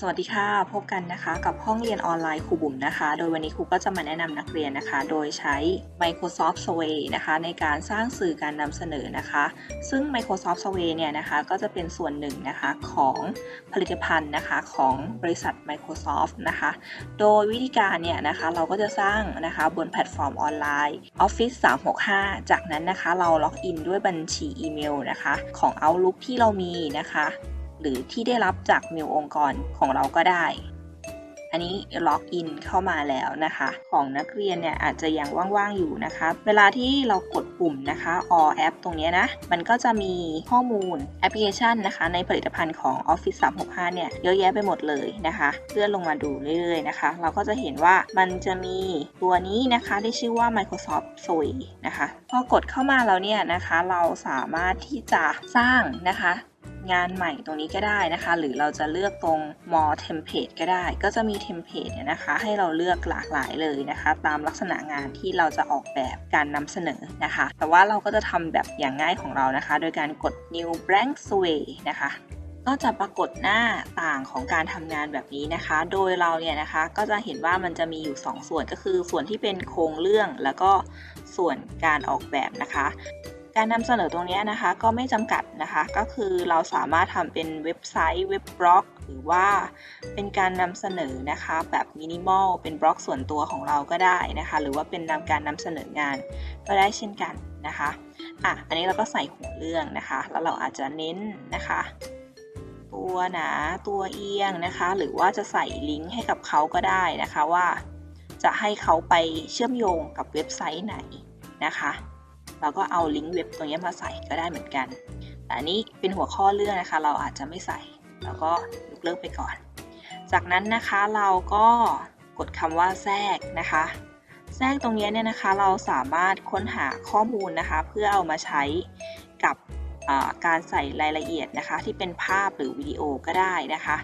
สวัสดีค่ะ พบกันนะคะกับห้องเรียนออนไลน์ครูบุ๋มนะคะ โดยวันนี้ครูก็จะมาแนะนำนักเรียนนะคะ โดยใช้ Microsoft Survey นะคะในการสร้างสื่อการนำเสนอนะคะ ซึ่ง Microsoft Survey เนี่ยนะคะก็จะเป็นส่วนหนึ่งนะคะของผลิตภัณฑ์นะคะของบริษัท Microsoft นะคะ โดยวิธีการเนี่ยนะคะเราก็จะสร้างนะคะบนแพลตฟอร์มออนไลน์ Office 365 จากนั้นนะคะเราล็อกอินด้วยบัญชีอีเมลนะคะของ Outlook ที่เรามีนะคะ หรือที่ได้รับจากเมลองค์กรของเราก็ได้ อันนี้ล็อกอินเข้ามาแล้วนะคะ ของนักเรียนเนี่ยอาจจะยังว่างๆอยู่นะคะ เวลาที่เรากดปุ่มนะคะ all app ตรงนี้นะ มันก็จะมีข้อมูลแอปพลิเคชันนะคะ ในผลิตภัณฑ์ของ Office 365 เนี่ยเยอะแยะไปหมดเลยนะคะเลื่อนลงมาดูเรื่อยๆนะคะ เราก็จะเห็นว่ามันจะมีตัวนี้นะคะที่ชื่อว่า Microsoft Survey นะคะ พอกดเข้ามาแล้วเนี่ยนะคะ เราสามารถที่จะสร้างนะคะ งานใหม่ตรงนี้ก็ได้นะคะ หรือเราจะเลือกตรง more template ก็ได้ ก็จะมีเทมเพลตเนี่ยนะคะ ให้เราเลือกหลากหลายเลยนะคะ ตามลักษณะงานที่เราจะออกแบบการนำเสนอนะคะ แต่ว่าเราก็จะทำแบบอย่างง่ายของเรานะคะ โดยการกด new blank survey นะคะก็จะปรากฏหน้าต่างของการทำงานแบบนี้นะคะ โดยเราเนี่ยนะคะก็จะเห็นว่ามันจะมีอยู่ 2 ส่วนก็คือส่วนที่เป็นโครงเรื่องแล้วก็ส่วนการออกแบบนะคะ การนำเสนอตรงนี้นะคะก็ไม่จำกัดนะคะ ก็คือเราสามารถทำเป็นเว็บไซต์เว็บบล็อก หรือว่าเป็นการนำเสนอนะคะแบบมินิมอลเป็นบล็อกส่วนตัวของเราก็ได้นะคะ หรือว่าเป็นนำการนำเสนองานก็ได้เช่นกันนะคะอะอันนี้เราก็ใส่หัวเรื่องนะคะ แล้วเราอาจจะเน้นนะคะ ตัวหนาตัวเอียงนะคะ หรือว่าจะใส่ลิงก์ให้กับเขาก็ได้นะคะว่า จะให้เขาไปเชื่อมโยงกับเว็บไซต์ไหนนะคะ เราก็เอาลิงก์เว็บตรงนี้มาใส่ก็ได้เหมือนกัน แต่อันนี้เป็นหัวข้อเรื่องนะคะ เราอาจจะไม่ใส่เราก็ยกเลิกไปก่อน จากนั้นนะคะเราก็กดคำว่าแทรกนะคะ แทรกตรงนี้เนี่ยนะคะเราสามารถค้นหาข้อมูลนะคะ เพื่อเอามาใช้กับการใส่รายละเอียดนะคะ ที่เป็นภาพหรือวิดีโอก็ได้นะคะ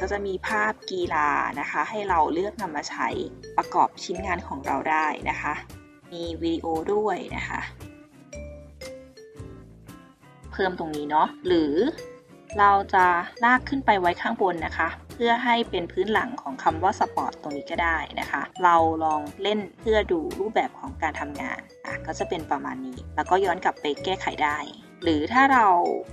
ก็จะมีภาพกีฬานะคะ ให้เราเลือกนำมาใช้ประกอบชิ้นงานของเราได้นะคะ มีวิดีโอด้วยนะคะ เพิ่มตรงนี้เนาะหรือเราจะลากขึ้นไปไว้ข้างบนนะคะ เพื่อให้เป็นพื้นหลังของคำว่าสปอร์ตตรงนี้ก็ได้นะคะ เราลองเล่นเพื่อดูรูปแบบของการทำงานอะก็จะเป็นประมาณนี้ แล้วก็ย้อนกลับไปแก้ไขได้ หรือถ้าเรา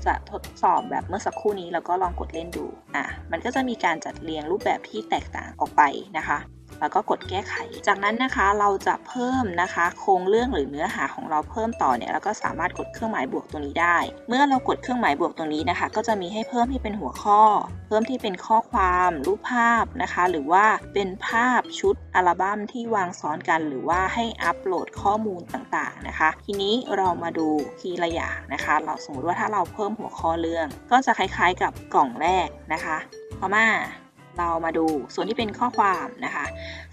จะทดสอบแบบเมื่อสักครู่นี้เราก็ลองกดเล่นดูอะมันก็จะมีการจัดเรียงรูปแบบที่แตกต่างออกไปนะคะ แล้วก็กดแก้ไข จากนั้นนะคะเราจะเพิ่มนะคะ โครงเรื่องหรือเนื้อหาของเราเพิ่มต่อเนี่ยเราก็สามารถกดเครื่องหมายบวกตรงนี้ได้ เมื่อเรากดเครื่องหมายบวกตรงนี้นะคะ ก็จะมีให้เพิ่มที่เป็นหัวข้อ เพิ่มที่เป็นข้อความรูปภาพนะคะ หรือว่าเป็นภาพชุดอัลบั้มที่วางซ้อนกัน หรือว่าให้อัปโหลดข้อมูลต่างๆนะคะ ทีนี้เรามาดูทีละอย่างนะคะ เราสมมติว่าถ้าเราเพิ่มหัวข้อเรื่อง ก็จะคล้ายๆกับกล่องแรกนะคะต่อมา เรามาดูส่วนที่เป็นข้อความนะคะ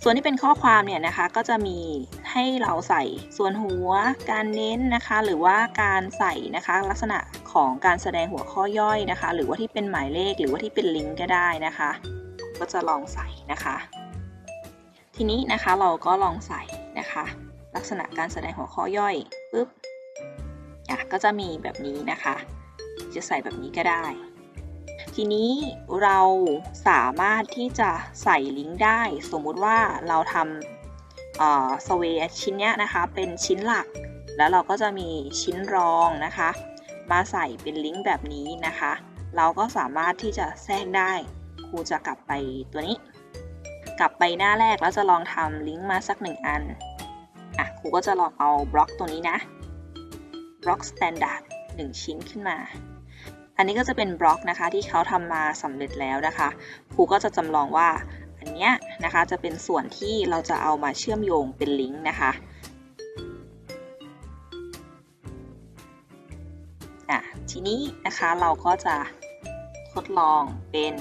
ส่วนที่เป็นข้อความเนี่ยนะคะก็จะมีให้เราใส่ส่วนหัว การเน้นนะคะ หรือว่าการใส่นะคะลักษณะของการแสดงหัวข้อย่อยนะคะ หรือว่าที่เป็นหมายเลขหรือว่าที่เป็นลิงก์ก็ได้นะคะ ก็จะลองใส่นะคะ ทีนี้นะคะเราก็ลองใส่นะคะ ลักษณะการแสดงหัวข้อย่อยปุ๊บอะก็จะมีแบบนี้นะคะ จะใส่แบบนี้ก็ได้ ทีนี้เราสามารถที่จะใส่ลิงก์ได้ สมมุติว่าเราทำสเวชิ้นเนี้ยนะคะเป็นชิ้นหลัก แล้วเราก็จะมีชิ้นรองนะคะ มาใส่เป็นลิงก์แบบนี้นะคะ เราก็สามารถที่จะแทรกได้ครูจะกลับไปตัวนี้ กลับไปหน้าแรกแล้วจะลองทำลิงก์มาสักหนึ่งอันอะครูก็จะลองเอาบล็อกตัวนี้นะบล็อกสแตนดาร์ดหนึ่งชิ้นขึ้นมา อันนี้ก็จะเป็นบล็อกนะคะที่เขาทำมาสำเร็จแล้วนะคะครูก็จะจำลองว่าอันเนี้ยนะคะจะเป็นส่วนที่เราจะเอามาเชื่อมโยงเป็นลิงก์นะคะอะทีนี้นะคะเราก็จะทดลองเป็น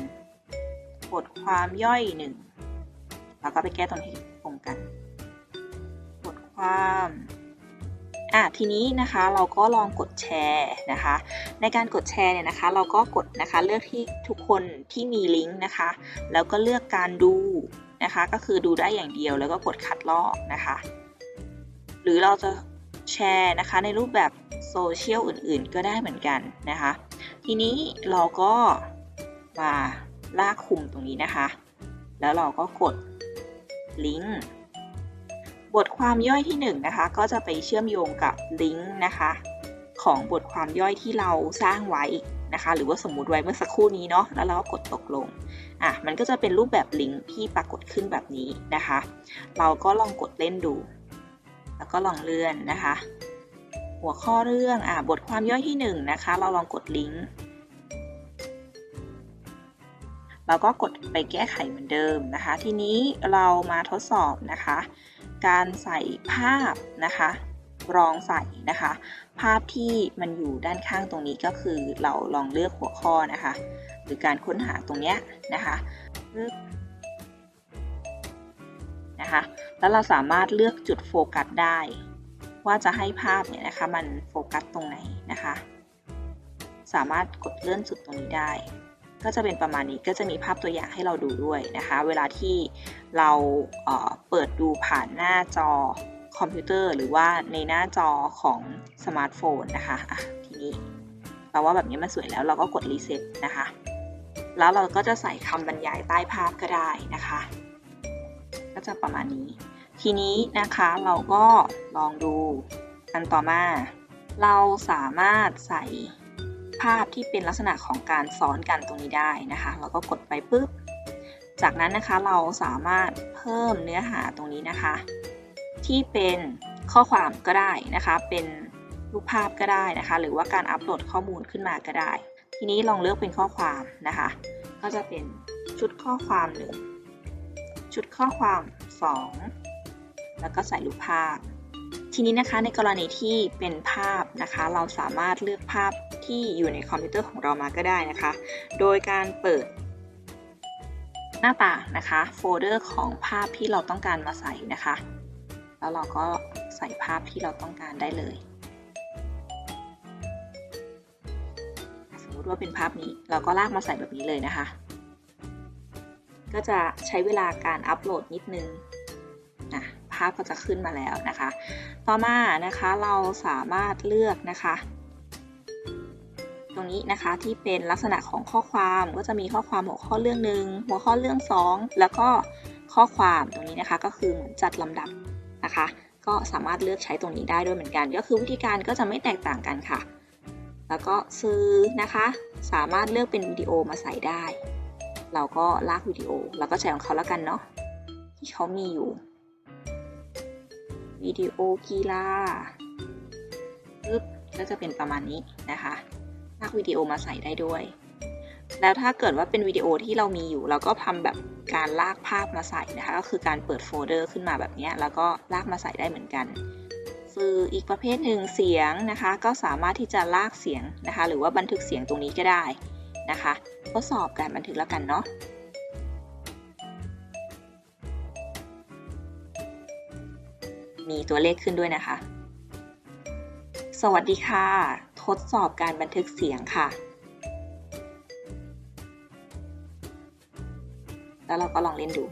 บทความย่อยหนึ่งแล้วก็ไปแก้ตรงที่ตรงกัน บทความ อะทีนี้นะคะเราก็ลองกดแชร์นะคะ ในการกดแชร์เนี่ยนะคะ เราก็กดนะคะเลือกที่ทุกคนที่มีลิงก์นะคะ แล้วก็เลือกการดูนะคะ ก็คือดูได้อย่างเดียวแล้วก็กดคัดลอกนะคะ หรือเราจะแชร์นะคะในรูปแบบโซเชียลอื่นๆ ก็ได้เหมือนกันนะคะ ทีนี้เราก็มาลากคุมตรงนี้นะคะ แล้วเราก็กดลิงก์ บทความย่อยที่1นงนะคะก็จะไปเชื่อมโยงกับลิงก์นะคะของบทความย่อยที่เราสร้างไว้นะคะหรือว่าสมมุติไว้เมื่อสักครู่นี้เนาะแล้วเราก็กดตกลงอะมันก็จะเป็นรูปแบบลิงก์ที่ปรากฏขึ้นแบบนี้นะคะ เราก็ลองกดเล่นดู แล้วก็ลองเลื่อนนะคะ หัวข้อเรื่องอะบทความย่อยที่1นงนะคะ เราลองกดลิงก์เราก็กดไปแก้ไขเหมือนเดิมนะคะ ทีนี้เรามาทดสอบนะคะ การใส่ภาพนะคะลองใส่นะคะ ภาพที่มันอยู่ด้านข้างตรงนี้ก็คือเราลองเลือกหัวข้อนะคะ หรือการค้นหาตรงเนี้ยนะคะนะคะ แล้วเราสามารถเลือกจุดโฟกัสได้ ว่าจะให้ภาพเนี่ยนะคะ มันโฟกัสตรงไหนนะคะ สามารถกดเลื่อนจุดตรงนี้ได้ ก็จะเป็นประมาณนี้ก็จะมีภาพตัวอย่างให้เราดูด้วยนะคะ เวลาที่เราเเปิดดูผ่านหน้าจอคอมพิวเตอร์หรือว่าในหน้าจอของสมาร์ทโฟนนะคะะทีนี้เราว่าแบบนี้มันสวยแล้วเราก็กดรีเซ็ตนะคะ แล้วเราก็จะใส่คำบรรยายใต้ภาพก็ได้นะคะ ก็จะประมาณนี้ ทีนี้นะคะเราก็ลองดูอันต่อมา เราสามารถใส่ ภาพที่เป็นลักษณะของการซ้อนกันตรงนี้ได้นะคะเราก็กดไปปุ๊บ จากนั้นนะคะเราสามารถเพิ่มเนื้อหาตรงนี้นะคะ ที่เป็นข้อความก็ได้นะคะ เป็นรูปภาพก็ได้นะคะ หรือว่าการอัปโหลดข้อมูลขึ้นมาก็ได้ ทีนี้ลองเลือกเป็นข้อความนะคะ ก็จะเป็นชุดข้อความหนึ่งชุดข้อความ 2 แล้วก็ใส่รูปภาพ ทีนี้นะคะในกรณีที่เป็นภาพนะคะ เราสามารถเลือกภาพที่อยู่ในคอมพิวเตอร์ของเรามาก็ได้นะคะ โดยการเปิด หน้าต่างนะคะโฟลเดอร์ของภาพที่เราต้องการมาใส่นะคะ แล้วเราก็ใส่ภาพที่เราต้องการได้เลย สมมติว่าเป็นภาพนี้เราก็ลากมาใส่แบบนี้เลยนะคะ ก็จะใช้เวลาการอัปโหลดนิดนึง ภาพก็จะขึ้นมาแล้วนะคะ ต่อมานะคะเราสามารถเลือกนะคะ ตรงนี้นะคะที่เป็นลักษณะของข้อความก็จะมีข้อความหัวข้อเรื่องหนึ่งหัวข้อเรื่อง 2 แล้วก็ข้อความตรงนี้นะคะก็คือเหมือนจัดลำดับนะคะ ก็สามารถเลือกใช้ตรงนี้ได้ด้วยเหมือนกัน ก็คือวิธีการก็จะไม่แตกต่างกันค่ะ แล้วก็ซื้อนะคะ สามารถเลือกเป็นวิดีโอมาใส่ได้ เราก็ลากวิดีโอ แล้วก็ใช้ของเขาแล้วกันเนาะที่เขามีอยู่ วิดีโอกีฬาปึ๊บก็จะเป็นประมาณนี้นะคะลากวิดีโอมาใส่ได้ด้วย แล้วถ้าเกิดว่าเป็นวิดีโอที่เรามีอยู่ เราก็ทำแบบการลากภาพมาใส่นะคะ ก็คือการเปิดโฟลเดอร์ขึ้นมาแบบนี้แล้วก็ลากมาใส่ได้เหมือนกันสื่ออีกประเภทหนึ่งเสียงนะคะ ก็สามารถที่จะลากเสียงนะคะ หรือว่าบันทึกเสียงตรงนี้ก็ได้นะคะ ทดสอบการบันทึกแล้วกันเนาะ มีตัวเลขขึ้นด้วยนะคะ สวัสดีค่ะ ทดสอบการบันทึกเสียงค่ะ แล้วเราก็ลองเล่นดู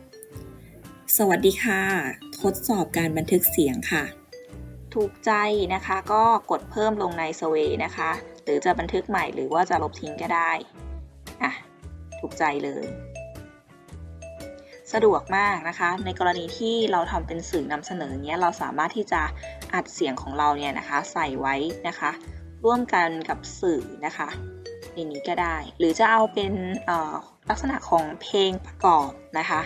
สวัสดีค่ะ ทดสอบการบันทึกเสียงค่ะ ถูกใจนะคะก็กดเพิ่มลงในสเวนะคะ หรือจะบันทึกใหม่หรือว่าจะลบทิ้งก็ได้ อะ ถูกใจเลย สะดวกมากนะคะ ในกรณีที่เราทำเป็นสื่อนำเสนอเนี้ยเราสามารถที่จะอัดเสียงของเราเนี่ยนะคะ ใส่ไว้นะคะ ร่วมกันกับสื่อนะคะในนี้ก็ได้ หรือจะเอาเป็นลักษณะของเพลงประกอบนะคะ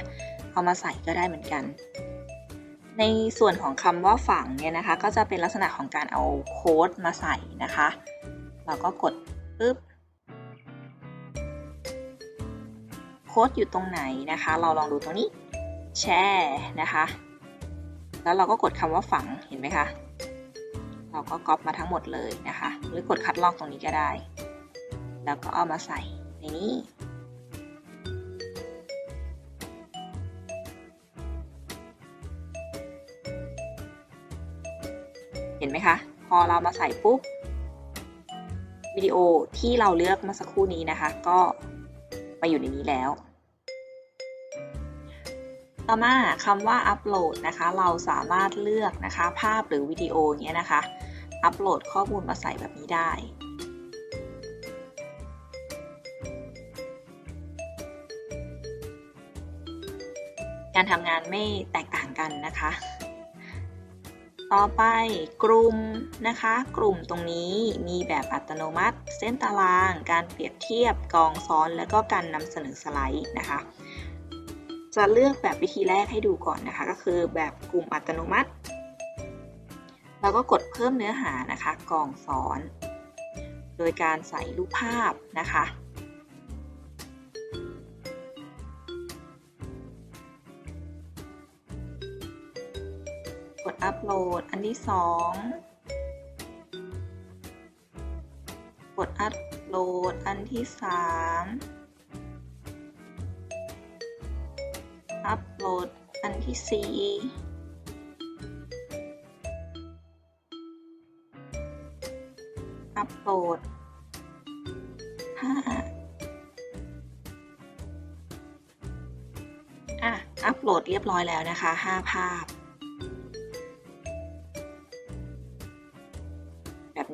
เอามาใส่ก็ได้เหมือนกัน ในส่วนของคำว่าฝังเนี่ยนะคะ ก็จะเป็นลักษณะของการเอาโค้ดมาใส่นะคะ เราก็กดปึ๊บ โค้ดอยู่ตรงไหนนะคะ เราลองดูตรงนี้แชร์นะคะ แล้วเราก็กดคำว่าฝังเห็นไหมคะ เราก็ก๊อปมาทั้งหมดเลยนะคะ หรือกดคัดลอกตรงนี้ก็ได้ แล้วก็เอามาใส่ในนี้เห็นไหมคะ พอเรามาใส่ปุ๊บวิดีโอที่เราเลือกเมื่อสักครู่นี้นะคะ ก็ ไปอยู่ในนี้แล้ว ต่อมาคำว่าอัปโหลดนะคะ เราสามารถเลือกนะคะ ภาพหรือวิดีโอเนี้ยนะคะ อัปโหลดข้อมูลมาใส่แบบนี้ได้การทำงานไม่แตกต่างกันนะคะ ต่อไปกลุ่มนะคะ กลุ่มตรงนี้มีแบบอัตโนมัติ เส้นตาราง การเปรียบเทียบกองซ้อน แล้วก็การนำเสนอสไลด์นะคะ จะเลือกแบบวิธีแรกให้ดูก่อนนะคะ ก็คือแบบกลุ่มอัตโนมัติเราก็กดเพิ่มเนื้อหานะคะกองซ้อน โดยการใส่รูปภาพนะคะ โหลด อันที่สองกดอัปโหลด อันที่สามอัปโหลด อันที่สี่อัปโหลดห้าอะ อัปโหลดเรียบร้อยแล้วนะคะ 5 ภาพ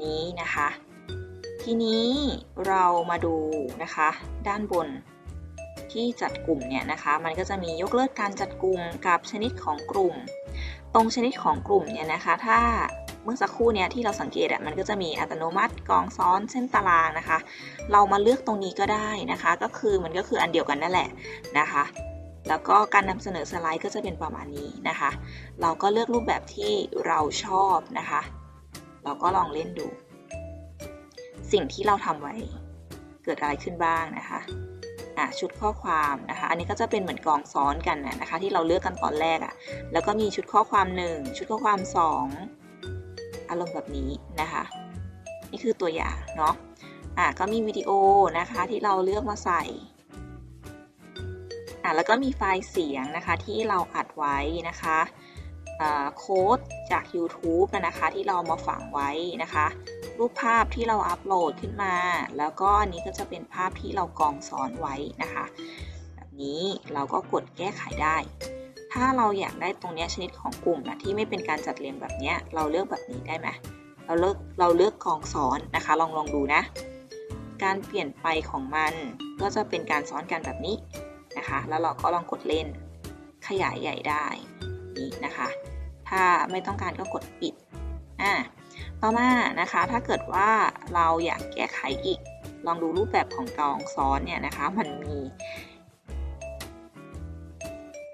นี้นะคะ ทีนี้เรามาดูนะคะ ด้านบนที่จัดกลุ่มเนี่ยนะคะ มันก็จะมียกเลิกการจัดกลุ่มกับชนิดของกลุ่ม ตรงชนิดของกลุ่มเนี่ยนะคะ ถ้าเมื่อสักครู่เนี่ยที่เราสังเกตอะมันก็จะมีอัตโนมัติกองซ้อนเส้นตารางนะคะ เรามาเลือกตรงนี้ก็ได้นะคะ ก็คือมันก็คืออันเดียวกันนั่นแหละนะคะ แล้วก็การนำเสนอสไลด์ก็จะเป็นประมาณนี้นะคะ เราก็เลือกรูปแบบที่เราชอบนะคะ เราก็ลองเล่นดู สิ่งที่เราทำไว้เกิดอะไรขึ้นบ้างนะคะอะชุดข้อความนะคะ อันนี้ก็จะเป็นเหมือนกองซ้อนกันนะคะ ที่เราเลือกกันตอนแรกอะ่ะ แล้วก็มีชุดข้อความ 1 ชุดข้อความ 2 อารมณ์แบบนี้นะคะ นี่คือตัวอย่างเนาะอะก็มีวิดีโอนะคะที่เราเลือกมาใส่อะแล้วก็มีไฟล์เสียงนะคะที่เราอัดไว้นะคะ โค้ดจาก YouTube นะคะที่เรามาฝังไว้นะคะ รูปภาพที่เราอัปโหลดขึ้นมา แล้วก็อันนี้ก็จะเป็นภาพที่เรากองซ้อนไว้นะคะ แบบนี้เราก็กดแก้ไขได้ ถ้าเราอยากได้ตรงนี้ชนิดของกลุ่มนะที่ไม่เป็นการจัดเรียงแบบนี้เราเลือกแบบนี้ได้ไหมเราเลือกเราเลือกกองซ้อนนะคะ ลองลองดูนะ การเปลี่ยนไปของมันก็จะเป็นการซ้อนกันแบบนี้นะคะ แล้วเราก็ลองกดเล่นขยายใหญ่ได้ นี่นะคะ ถ้าไม่ต้องการก็กดปิดอ่าต่อมานะคะถ้าเกิดว่าเราอยากแก้ไขอีก ลองดูรูปแบบของกองซ้อนเนี่ยนะคะ มันมี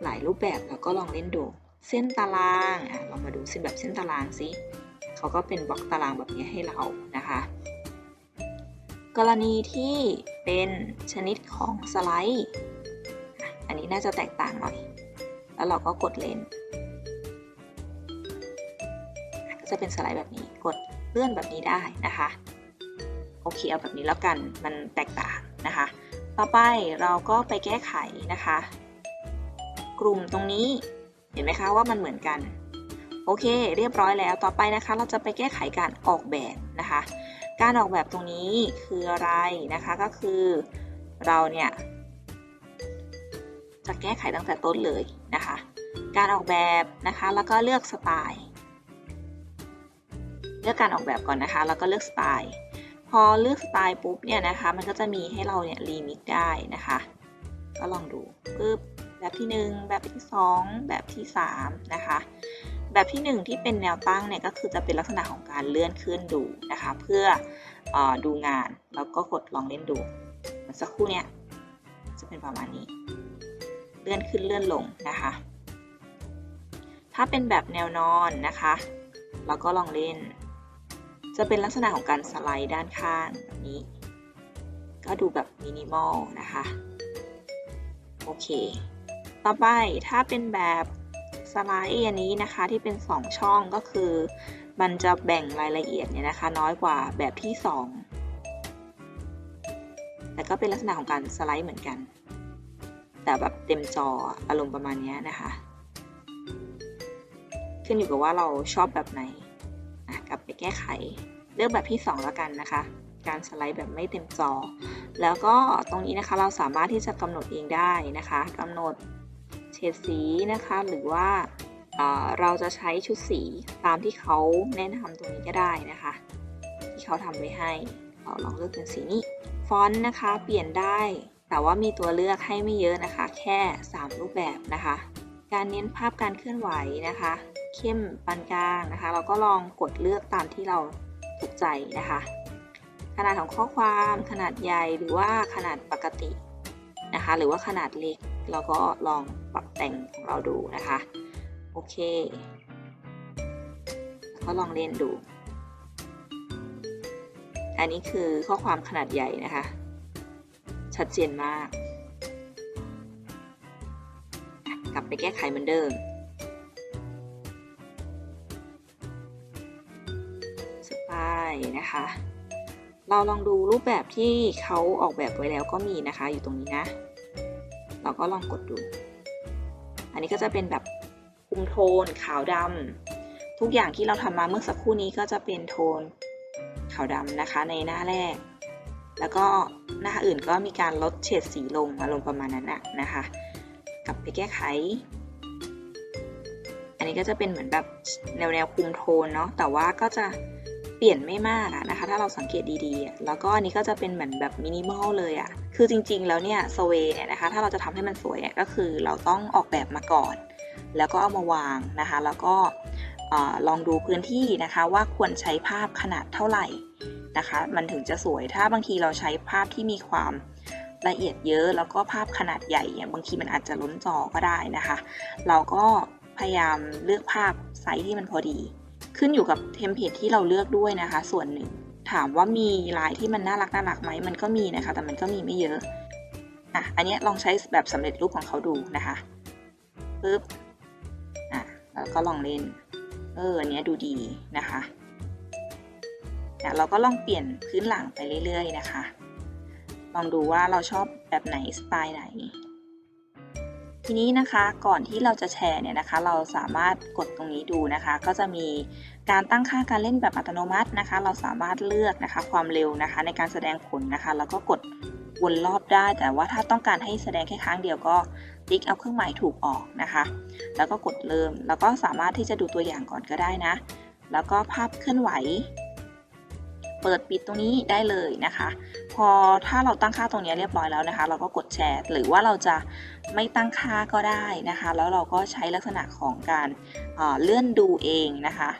หลายรูปแบบแล้วก็ลองเล่นดู เส้นตารางอะลองมาดูเส้นแบบเส้นตารางสิเขาก็เป็นบล็อกตารางแบบนี้ให้เรานะคะกรณีที่เป็นชนิดของสไลด์ อันนี้น่าจะแตกต่างหน่อย แล้วเราก็กดเลนก็จะเป็นสไลด์แบบนี้กดเลื่อนแบบนี้ได้นะคะโอเคเอาแบบนี้แล้วกันมันแตกต่างนะคะ ต่อไปเราก็ไปแก้ไขนะคะ กลุ่มตรงนี้เห็นไหมคะว่ามันเหมือนกัน โอเค เรียบร้อยแล้วต่อไปนะคะ เราจะไปแก้ไขการออกแบบนะคะ การออกแบบตรงนี้คืออะไรนะคะก็คือเราเนี่ยจะแก้ไขตั้งแต่ต้นเลย นะคะ การออกแบบนะคะแล้วก็เลือกสไตล์เลือกการออกแบบก่อนนะคะ แล้วก็เลือกสไตล์พอเลือกสไตล์ปุ๊บเนี่ยนะคะ มันก็จะมีให้เราเนี่ยรีมิกได้นะคะ ก็ลองดูปึ๊บแบบที่ 1 แบบที่ 2 แบบที่ 3 นะคะ แบบที่ 1 ที่เป็นแนวตั้งเนี่ยก็คือจะเป็นลักษณะของการเลื่อนขึ้นดูนะคะ เพื่ออดูงานแล้วก็กดลองเล่นดูสักครู่เนี่ยจะเป็นประมาณนี้ เลื่อนขึ้นเลื่อนลงนะคะ ถ้าเป็นแบบแนวนอนนะคะ เราก็ลองเล่น จะเป็นลักษณะของการสไลด์ด้านข้างแบบนี้ ก็ดูแบบมินิมอลนะคะ โอเค ต่อไปถ้าเป็นแบบสไลด์อันนี้นะคะที่เป็น 2 ช่องก็คือ มันจะแบ่งรายละเอียดเนี่ยนะคะ น้อยกว่าแบบที่ 2 แต่ก็เป็นลักษณะของการสไลด์เหมือนกัน แต่แบบเต็มจออารมณ์ประมาณนี้นะคะ ขึ้นอยู่กับว่าเราชอบแบบไหนกลับไปแก้ไข เลือกแบบที่ 2 แล้วกันนะคะ การสไลด์แบบไม่เต็มจอ แล้วก็ตรงนี้นะคะเราสามารถที่จะกำหนดเองได้นะคะกำหนดเฉดสีนะคะ หรือว่าเราจะใช้ชุดสีตามที่เขาแนะนำตรงนี้ก็ได้นะคะ ที่เขาทำไว้ให้เราลองเลือกเป็นสีนี้ ฟอนต์นะคะ เปลี่ยนได้ แต่ว่ามีตัวเลือกให้ไม่เยอะนะคะ แค่ 3 รูปแบบนะคะ การเน้นภาพการเคลื่อนไหวนะคะ เข้มปานกลางนะคะ เราก็ลองกดเลือกตามที่เราถูกใจนะคะ ขนาดของข้อความขนาดใหญ่หรือว่าขนาดปกตินะคะ หรือว่าขนาดเล็กเราก็ลองปรับแต่งของเราดูนะคะ โอเคก็ลองเล่นดู อันนี้คือข้อความขนาดใหญ่นะคะ ชัดเจนมาก กลับไปแก้ไขเหมือนเดิมสปายนะคะ เราลองดูรูปแบบที่เขาออกแบบไว้แล้วก็มีนะคะ อยู่ตรงนี้นะ เราก็ลองกดดู อันนี้ก็จะเป็นแบบคุมโทนขาวดำทุกอย่างที่เราทำมาเมื่อสักครู่นี้ก็จะเป็นโทนขาวดำนะคะในหน้าแรก แล้วก็หน้าอื่นก็มีการลดเฉดสีลงอารมณ์ประมาณนั้นนะนะคะ กลับไปแก้ไข อันนี้ก็จะเป็นเหมือนแบบแนวแนวคุมโทนเนาะแต่ว่าก็จะเปลี่ยนไม่มากอะนะคะ ถ้าเราสังเกตดีๆ แล้วก็อันนี้ก็จะเป็นเหมือนแบบมินิมอลเลยอะคือจริงๆแล้วเนี่ยสเวเนี่ยนะคะ ถ้าเราจะทำให้มันสวยก็คือเราต้องออกแบบมาก่อน แล้วก็เอามาวางนะคะ แล้วก็ลองดูพื้นที่นะคะว่าควรใช้ภาพขนาดเท่าไหร่ นะคะ มันถึงจะสวยถ้าบางทีเราใช้ภาพที่มีความละเอียดเยอะแล้วก็ภาพขนาดใหญ่เนี่ยบางทีมันอาจจะล้นจอก็ได้นะคะ เราก็พยายามเลือกภาพไซส์ที่มันพอดี ขึ้นอยู่กับเทมเพลตที่เราเลือกด้วยนะคะ ส่วนหนึ่ง ถามว่ามีลายที่มันน่ารักน่ารักไหมมันก็มีนะคะ แต่มันก็มีไม่เยอะอะอันนี้ลองใช้แบบสำเร็จรูปของเขาดูนะคะปึ๊บอะแล้วก็ลองเล่นเอออันนี้ดูดีนะคะ อะเราก็ลองเปลี่ยนพื้นหลังไปเรื่อยๆนะคะ ลองดูว่าเราชอบแบบไหนสไตล์ไหน ทีนี้นะคะก่อนที่เราจะแชร์เนี่ยนะคะ เราสามารถกดตรงนี้ดูนะคะ ก็จะมีการตั้งค่าการเล่นแบบอัตโนมัตินะคะ เราสามารถเลือกนะคะความเร็วนะคะ ในการแสดงผลนะคะ แล้วก็กดวนรอบได้ แต่ว่าถ้าต้องการให้แสดงแค่ครั้งเดียวก็ติ๊กเอาเครื่องหมายถูกออกนะคะ แล้วก็กดเริ่ม แล้วก็สามารถที่จะดูตัวอย่างก่อนก็ได้นะ แล้วก็ภาพเคลื่อนไหว เปิดปิดตรงนี้ได้เลยนะคะ พอถ้าเราตั้งค่าตรงนี้เรียบร้อยแล้วนะคะ เราก็กดแชร์ หรือว่าเราจะไม่ตั้งค่าก็ได้นะคะ แล้วเราก็ใช้ลักษณะของการเอ่อเลื่อนดูเองนะคะ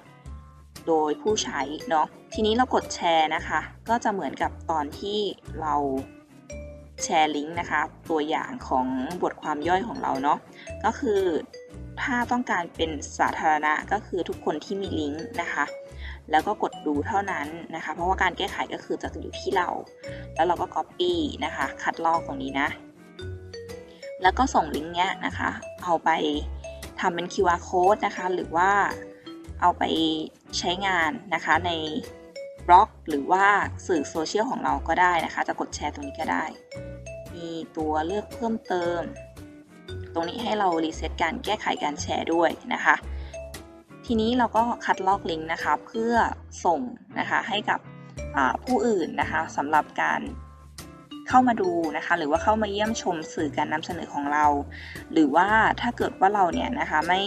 โดยผู้ใช้เนาะทีนี้เรากดแชร์นะคะ ก็จะเหมือนกับตอนที่เราแชร์ลิงก์นะคะ ตัวอย่างของบทความย่อยของเราเนาะก็คือถ้าต้องการเป็นสาธารณะก็คือทุกคนที่มีลิงก์นะคะ แล้วก็กดดูเท่านั้นนะคะ เพราะว่าการแก้ไขก็คือจะอยู่ที่เรา แล้วเราก็ Copy นะคะ คัดลอกตรงนี้นะ แล้วก็ส่งลิงก์เนี้ยนะคะ เอาไปทำเป็น QR code นะคะ หรือว่าเอาไปใช้งานนะคะในบล็อกหรือว่าสื่อโซเชียลของเราก็ได้นะคะ จะกดแชร์ตรงนี้ก็ได้ มีตัวเลือกเพิ่มเติม ตรงนี้ให้เรารีเซ็ตการแก้ไขการแชร์ด้วยนะคะ ทีนี้เราก็คัดลอกลิงก์นะคะเพื่อส่งนะคะให้กับผู้อื่นนะคะสำหรับการเข้ามาดูนะคะ หรือว่าเข้ามาเยี่ยมชมสื่อการนำเสนอของเรา หรือว่าถ้าเกิดว่าเราเนี่ยนะคะไม่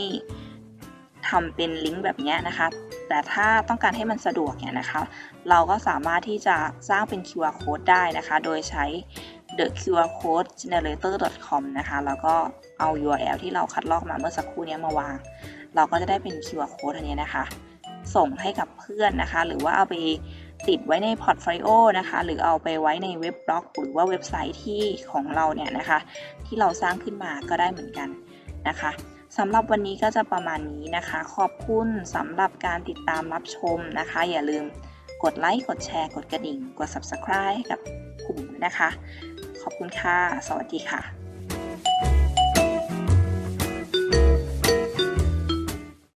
ทำเป็นลิงก์แบบนี้นะคะ แต่ถ้าต้องการให้มันสะดวกเนี่ยนะคะ เราก็สามารถที่จะสร้างเป็น QR code ได้นะคะ โดยใช้ the QR code generator com นะคะแล้วก็เอา URL ที่เราคัดลอกมาเมื่อสักครู่นี้มาวาง เราก็จะได้เป็น QR code อันนี้นะคะ ส่งให้กับเพื่อนนะคะ หรือว่าเอาไปติดไว้ในพอร์ตโฟลิโอนะคะ หรือเอาไปไว้ในเว็บบล็อก หรือว่าเว็บไซต์ที่ของเราเนี่ยนะคะ ที่เราสร้างขึ้นมาก็ได้เหมือนกันนะคะสำหรับวันนี้ก็จะประมาณนี้นะคะ ขอบคุณสำหรับการติดตามรับชมนะคะ อย่าลืมกดไลค์ กดแชร์ กดกระดิ่ง กด subscribe กับกลุ่มนะคะ ขอบคุณค่ะ สวัสดีค่ะ